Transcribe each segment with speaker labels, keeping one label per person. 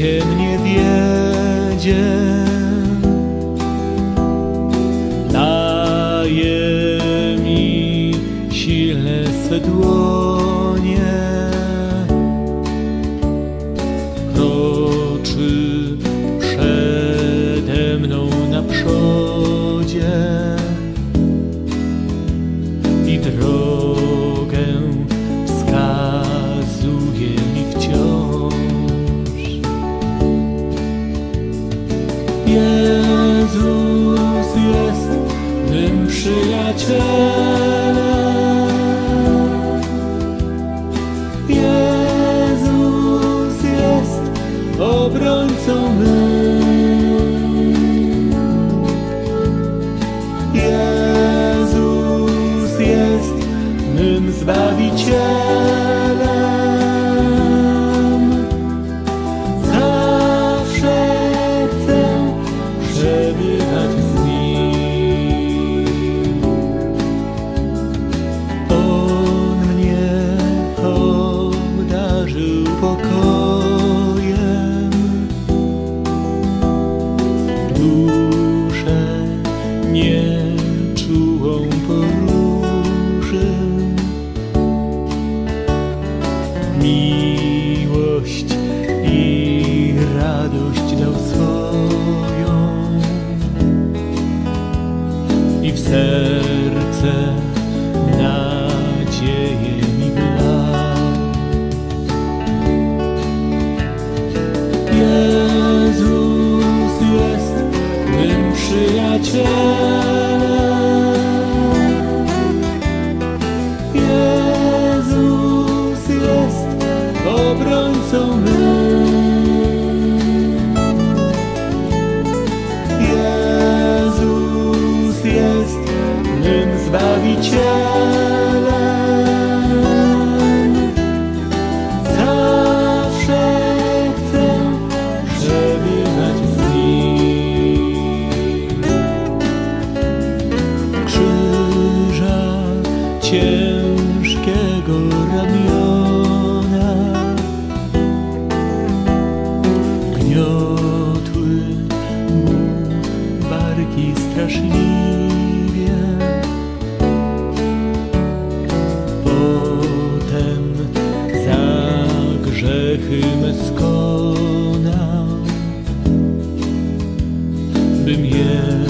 Speaker 1: życie Zbawicielem. Zawsze chcę przebywać z Nim. On mnie obdarzył pokojem. Duszę nieczułą poruszył. W serce nadzieję mi wlał. Jezus jest mym przyjacielem. Zbawicielem. Zawsze chcę przebywać z Nim. Krzyża ciężkiego ramiona Gniotły mu barki straszliwie skonał Bym jeszcze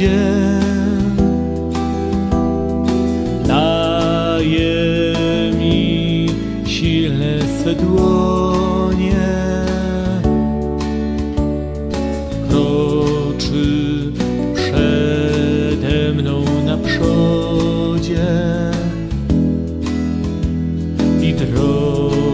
Speaker 1: wiedzie. Daje mi silne swe dłonie. Kroczy przede mną na przodzie i drogę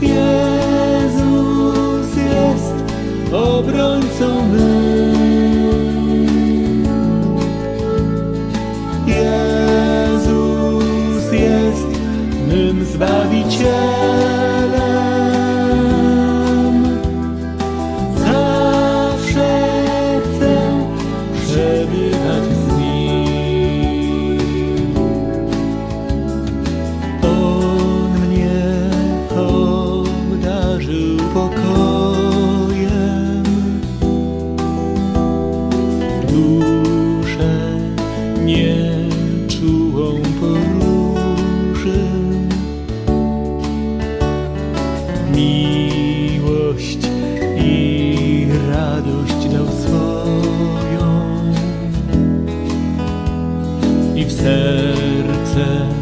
Speaker 1: Jezus jest obrońcą mym. Jezus jest mym Zbawicielem. Nieczułą poruszył. Miłość i radość dał swoją i w serce